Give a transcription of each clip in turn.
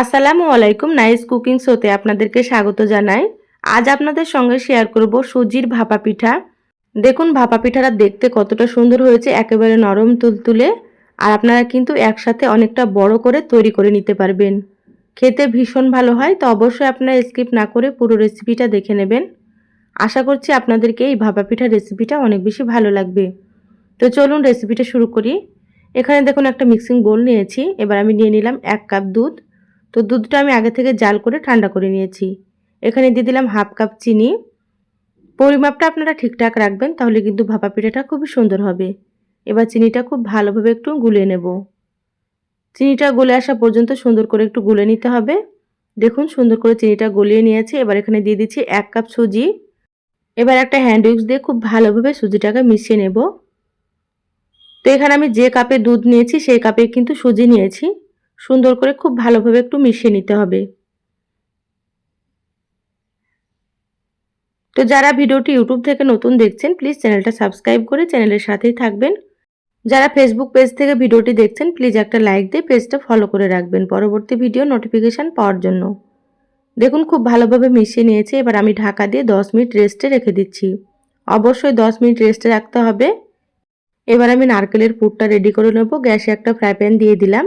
আসসালামু আলাইকুম, nice cooking শোতে আপনাদেরকে স্বাগত জানাই। আজ আপনাদের সঙ্গে শেয়ার করব সুজির ভাপা পিঠা। দেখুন, ভাপা পিঠাটা দেখতে কতটা সুন্দর হয়েছে, একেবারে নরম তুলতুলে। আর আপনারা কিন্তু একসাথে অনেকটা বড় করে তৈরি করে নিতে পারবেন। খেতে ভীষণ ভালো হয়, তো অবশ্যই আপনারা স্কিপ না করে পুরো রেসিপিটা দেখে নেবেন। আশা করছি আপনাদেরকে এই ভাপা পিঠার রেসিপিটা অনেক বেশি ভালো লাগবে। তো চলুন রেসিপিটা শুরু করি। এখানে দেখুন একটা মিক্সিং বোল নিয়েছি, এবার আমি নিয়ে নিলাম এক কাপ দুধ। তো দুধটা আমি আগে থেকে জাল করে ঠান্ডা করে নিয়েছি। এখানে দিয়ে দিলাম হাফ কাপ চিনি। পরিমাপটা আপনারা ঠিকঠাক রাখবেন, তাহলে কিন্তু ভাপা পিঠাটা খুবই সুন্দর হবে। এবার চিনিটা খুব ভালোভাবে একটু গুলিয়ে নেব। চিনিটা গলে আসা পর্যন্ত সুন্দর করে একটু গুলে নিতে হবে। দেখুন, সুন্দর করে চিনিটা গলিয়ে নিয়েছি। এবার এখানে দিয়ে দিচ্ছি এক কাপ সুজি। এবার একটা হ্যান্ড উইক্স দিয়ে খুব ভালোভাবে সুজিটাকে মিশিয়ে নেব। তো এখানে আমি যে কাপে দুধ নিয়েছি, সেই কাপে কিন্তু সুজি নিয়েছি। সুন্দর করে খুব ভালোভাবে একটু মিশিয়ে নিতে হবে। তো যারা ভিডিওটি ইউটিউব থেকে নতুন দেখছেন প্লিজ চ্যানেলটা সাবস্ক্রাইব করে চ্যানেলের সাথেই থাকবেন। যারা ফেসবুক পেজ থেকে ভিডিওটি দেখছেন প্লিজ একটা লাইক দিয়ে পেজটা ফলো করে রাখবেন পরবর্তী ভিডিও নোটিফিকেশান পাওয়ার জন্য। দেখুন, খুব ভালোভাবে মিশিয়ে নিয়েছি, এবার আমি ঢাকা দিয়ে দশ মিনিট রেস্টে রেখে দিচ্ছি। অবশ্যই দশ মিনিট রেস্টে রাখতে হবে। এবার আমি নারকেলের পুরটা রেডি করে নেব। গ্যাসে একটা ফ্রাই প্যান দিয়ে দিলাম।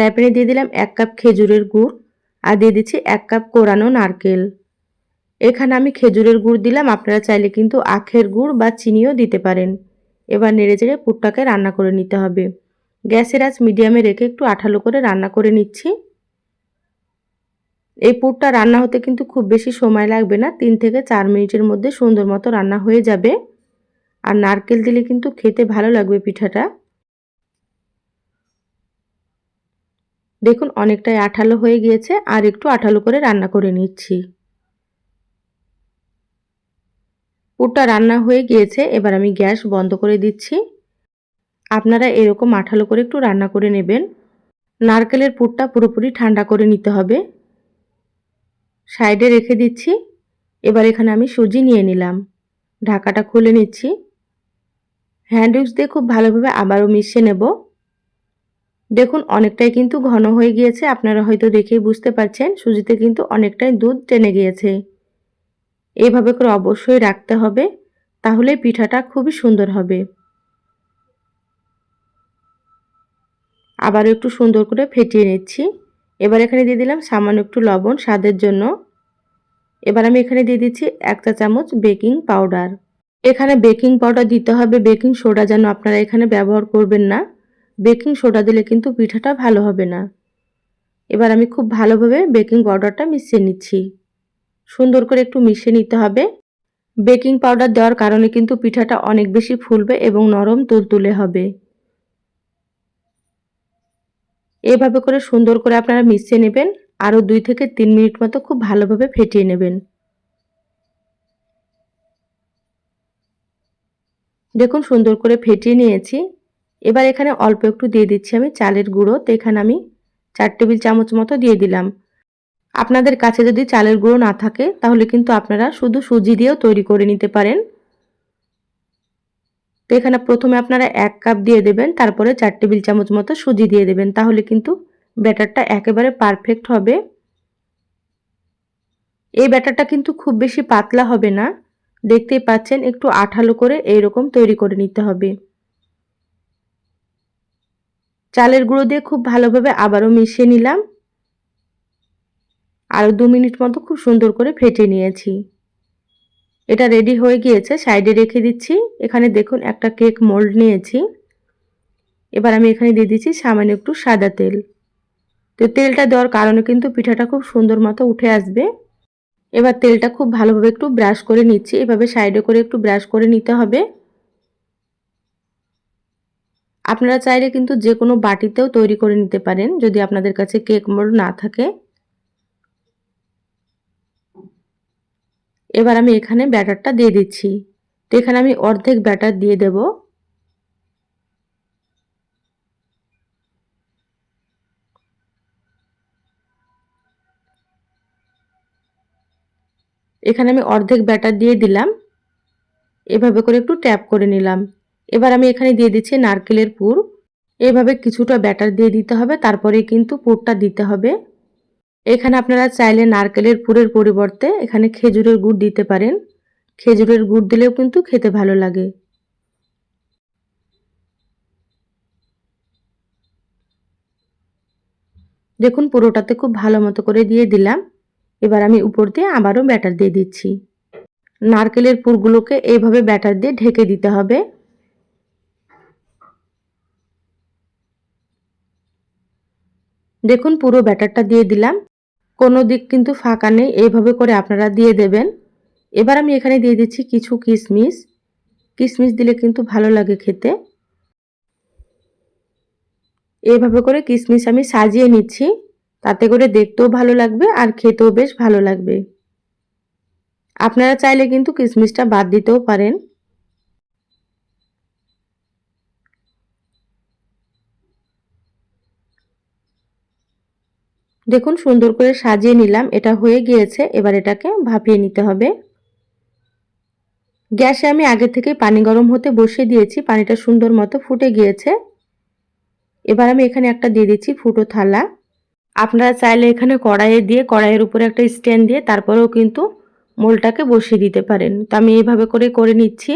ফ্রাই প্যানে দিয়ে দিলাম এক কাপ খেজুরের গুড় আর দিয়ে দিচ্ছি এক কাপ কোরানো নারকেল। এখানে আমি খেজুরের গুড় দিলাম, আপনারা চাইলে কিন্তু আখের গুড় বা চিনিও দিতে পারেন। এবার নেড়ে চেড়ে পুরটাকে রান্না করে নিতে হবে। গ্যাসের আঁচ মিডিয়ামে রেখে একটু আঠালো করে রান্না করে নিচ্ছি। এই পুরটা রান্না হতে কিন্তু খুব বেশি সময় লাগবে না, তিন থেকে চার মিনিটের মধ্যে সুন্দর মতো রান্না হয়ে যাবে। আর নারকেল দিলে কিন্তু খেতে ভালো লাগবে পিঠাটা। দেখুন, অনেকটাই আঠালো হয়ে গিয়েছে, আর একটু আঠালো করে রান্না করে নিচ্ছি। পুরটা রান্না হয়ে গিয়েছে, এবার আমি গ্যাস বন্ধ করে দিচ্ছি। আপনারা এরকম আঠালো করে একটু রান্না করে নেবেন। নারকেলের পুরটা পুরোপুরি ঠান্ডা করে নিতে হবে। সাইডে রেখে দিচ্ছি। এবার এখানে আমি সুজি নিয়ে নিলাম। ঢাকাটা খুলে নিচ্ছি। হ্যান্ড উইক্স দিয়ে খুব ভালোভাবে আবারও মিশিয়ে নেব। দেখুন, অনেকটাই কিন্তু ঘন হয়ে গিয়েছে। আপনারা হয়তো দেখেই বুঝতে পারছেন, সুজিতে কিন্তু অনেকটাই দুধ টেনে গিয়েছে। এইভাবে করে অবশ্যই রাখতে হবে, তাহলে পিঠাটা খুবই সুন্দর হবে। আবার একটু সুন্দর করে ফেটিয়ে নিচ্ছি। এবার এখানে দিয়ে দিলাম সামান্য একটু লবণ স্বাদের জন্য। এবার আমি এখানে দিয়ে দিচ্ছি এক চা চামচ বেকিং পাউডার। এখানে বেকিং পাউডার দিতে হবে, বেকিং সোডা যেন আপনারা এখানে ব্যবহার করবেন না। বেকিং সোডা দিলে কিন্তু পিঠাটা ভালো হবে না। এবার আমি খুব ভালোভাবে বেকিং পাউডারটা মিশিয়ে নিচ্ছি। সুন্দর করে একটু মিশিয়ে নিতে হবে। বেকিং পাউডার দেওয়ার কারণে কিন্তু পিঠাটা অনেক বেশি ফুলবে এবং নরম তুলতুলে হবে। এভাবে করে সুন্দর করে আপনারা মিশিয়ে নেবেন। আরও দুই থেকে তিন মিনিট মতো খুব ভালোভাবে ফেটিয়ে নেবেন। দেখুন সুন্দর করে ফেটিয়ে নিয়েছি। এবার এখানে অল্প একটু দিয়ে দিচ্ছি আমি চালের গুঁড়ো। তো এখানে আমি চার টেবিল চামচ মতো দিয়ে দিলাম। আপনাদের কাছে যদি চালের গুঁড়ো না থাকে, তাহলে কিন্তু আপনারা শুধু সুজি দিয়েও তৈরি করে নিতে পারেন। তো এখানে প্রথমে আপনারা এক কাপ দিয়ে দেবেন, তারপরে চার টেবিল চামচ মতো সুজি দিয়ে দেবেন, তাহলে কিন্তু ব্যাটারটা একেবারে পারফেক্ট হবে। এই ব্যাটারটা কিন্তু খুব বেশি পাতলা হবে না। দেখতেই পাচ্ছেন, একটু আঠালো করে এইরকম তৈরি করে নিতে হবে। চালের গুঁড়ো দিয়ে খুব ভালোভাবে আবারও মিশিয়ে নিলাম। আরও দু মিনিট মতো খুব সুন্দর করে ফেটে নিয়েছি। এটা রেডি হয়ে গিয়েছে, সাইডে রেখে দিচ্ছি। এখানে দেখুন একটা কেক মোল্ড নিয়েছি। এবার আমি এখানে দিয়ে দিচ্ছি সামান্য একটু সাদা তেল। তো তেলটা দেওয়ার কারণে কিন্তু পিঠাটা খুব সুন্দর মতো উঠে আসবে। এবার তেলটা খুব ভালোভাবে একটু ব্রাশ করে নিচ্ছি। এভাবে সাইডে করে একটু ব্রাশ করে নিতে হবে। আপনারা চাইলে কিন্তু যে কোনো বাটিতেও তৈরি করে নিতে পারেন যদি আপনাদের কাছে কেক মোল্ড না থাকে। এবার আমি এখানে ব্যাটারটা দিয়ে দিচ্ছি। তো এখানে আমি অর্ধেক ব্যাটার দিয়ে দেব। এখানে আমি অর্ধেক ব্যাটার দিয়ে দিলাম। এভাবে করে একটু ট্যাপ করে নিলাম। এবার আমি এখানে দিয়ে দিচ্ছি নারকেলের পুর। এভাবে কিছুটা ব্যাটার দিয়ে দিতে হবে, তারপরে কিন্তু পুরটা দিতে হবে। এখানে আপনারা চাইলে নারকেলের পুরের পরিবর্তে এখানে খেজুরের গুড় দিতে পারেন। খেজুরের গুড় দিলেও কিন্তু খেতে ভালো লাগে। দেখুন, পুরোটাতে খুব ভালো মতো করে দিয়ে দিলাম। এবার আমি উপর দিয়ে আবারও ব্যাটার দিয়ে দিচ্ছি। নারকেলের পুরগুলোকে এইভাবে ব্যাটার দিয়ে ঢেকে দিতে হবে। দেখুন, পুরো ব্যাটারটা দিয়ে দিলাম। কোনো দিক কিন্তু ফাঁকা নেই, এইভাবে করে আপনারা দিয়ে দেবেন। এবার আমি এখানে দিয়ে দিচ্ছি কিছু কিশমিশ কিশমিশ দিলে কিন্তু ভালো লাগে খেতে। এইভাবে করে কিশমিশ আমি সাজিয়ে নিচ্ছি। তাতে করে দেখতেও ভালো লাগবে আর খেতেও বেশ ভালো লাগবে। আপনারা চাইলে কিন্তু কিশমিশটা বাদ দিতেও পারেন। দেখুন, সুন্দর করে সাজিয়ে নিলাম। এটা হয়ে গিয়েছে। এবার এটাকে ভাপিয়ে নিতে হবে। গ্যাসে আমি আগে থেকে পানি গরম হতে বসিয়ে দিয়েছি। পানিটা সুন্দর মতো ফুটে গিয়েছে। এবার আমি এখানে একটা দিয়ে দিচ্ছি ফুটো থালা। আপনারা চাইলে এখানে কড়াইয়ে দিয়ে, কড়াইয়ের উপরে একটা স্ট্যান্ড দিয়ে তারপরেও কিন্তু মোলটাকে বসিয়ে দিতে পারেন। তো আমি এইভাবে করে করে নিচ্ছি।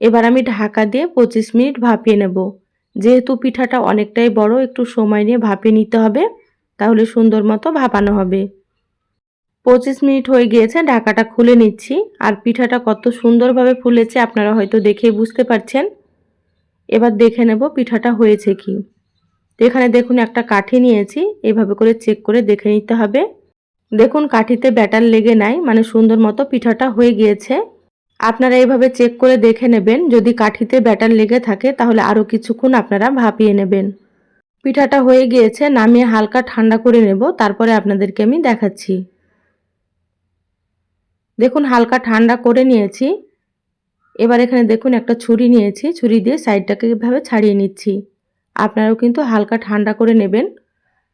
এবার আমি ঢাকা দিয়ে পঁচিশ মিনিট ভাপিয়ে নেব। যেহেতু পিঠাটা অনেকটাই বড়, একটু সময় নিয়ে ভাপিয়ে নিতে হবে। তাহলে সুন্দর মতো ভাপানো হবে। পঁচিশ মিনিট হয়ে গিয়েছে, ঢাকাটা খুলে নিচ্ছি। আর পিঠাটা কত সুন্দরভাবে ফুলেছে আপনারা হয়তো দেখেই বুঝতে পারছেন। এবার দেখে নেব পিঠাটা হয়েছে কি। তো এখানে দেখুন একটা কাঠি নিয়েছি, এভাবে করে চেক করে দেখে নিতে হবে। দেখুন কাঠিতে ব্যাটার লেগে নাই মানে সুন্দর মতো পিঠাটা হয়ে গিয়েছে। আপনারা এইভাবে চেক করে দেখে নেবেন, যদি কাঠিতে ব্যাটার লেগে থাকে তাহলে আরও কিছুক্ষণ আপনারা ভাপিয়ে নেবেন। পিঠাটা হয়ে গিয়েছে, নামিয়ে হালকা ঠান্ডা করে নেব, তারপরে আপনাদেরকে আমি দেখাচ্ছি। দেখুন, হালকা ঠান্ডা করে নিয়েছি। এবার এখানে দেখুন, একটা ছুরি নিয়েছি, ছুরি দিয়ে সাইডটাকে এভাবে ছাড়িয়ে নিচ্ছি। আপনারাও কিন্তু হালকা ঠান্ডা করে নেবেন,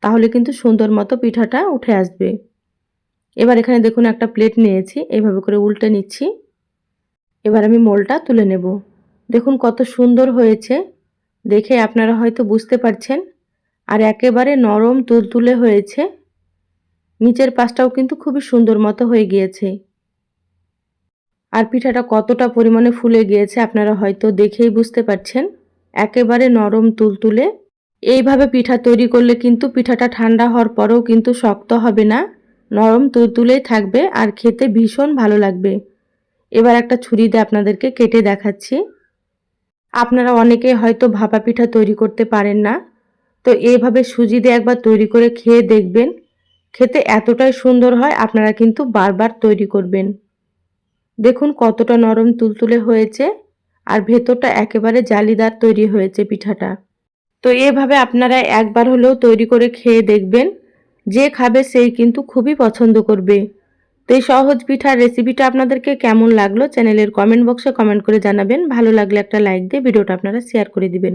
তাহলে কিন্তু সুন্দর মতো পিঠাটা উঠে আসবে। এবার এখানে দেখুন, একটা প্লেট নিয়েছি, এভাবে করে উল্টে নিচ্ছি। এবার আমি মোলটা তুলে নেব। দেখুন, কত সুন্দর হয়েছে। দেখে আপনারা হয়তো বুঝতে পারছেন আর একেবারে নরম তুলতুলে হয়েছে। নিচের পাশটাও কিন্তু খুবই সুন্দর মতো হয়ে গিয়েছে। আর পিঠাটা কতটা পরিমাণে ফুলে গিয়েছে আপনারা হয়তো দেখেই বুঝতে পারছেন। একেবারে নরম তুলতুলে। এইভাবে পিঠা তৈরি করলে কিন্তু পিঠাটা ঠান্ডা হওয়ার পরেও কিন্তু শক্ত হবে না। নরম তুলতুলেই থাকবে আর খেতে ভীষণ ভালো লাগবে। এবার একটা ছুরি দিয়ে আপনাদেরকে কেটে দেখাচ্ছি। আপনারা অনেকে হয়তো ভাপা পিঠা তৈরি করতে পারেন না। তো এইভাবে সুজি দিয়ে একবার তৈরি করে খেয়ে দেখবেন। খেতে এতটাই সুন্দর হয়, আপনারা কিন্তু বারবার তৈরি করবেন। দেখুন কতটা নরম তুলতুলে হয়েছে আর ভেতরটা একেবারে জালিদার তৈরি হয়েছে পিঠাটা। তো এভাবে আপনারা একবার হলেও তৈরি করে খেয়ে দেখবেন, যে খাবে সেই কিন্তু খুবই পছন্দ করবে। তো এই সহজ পিঠার রেসিপিটা আপনাদেরকে কেমন লাগল, চ্যানেলের কমেন্ট বক্সে কমেন্ট করে জানাবেন। ভালো লাগলে একটা লাইক দিয়ে ভিডিওটা আপনারা শেয়ার করে দিবেন।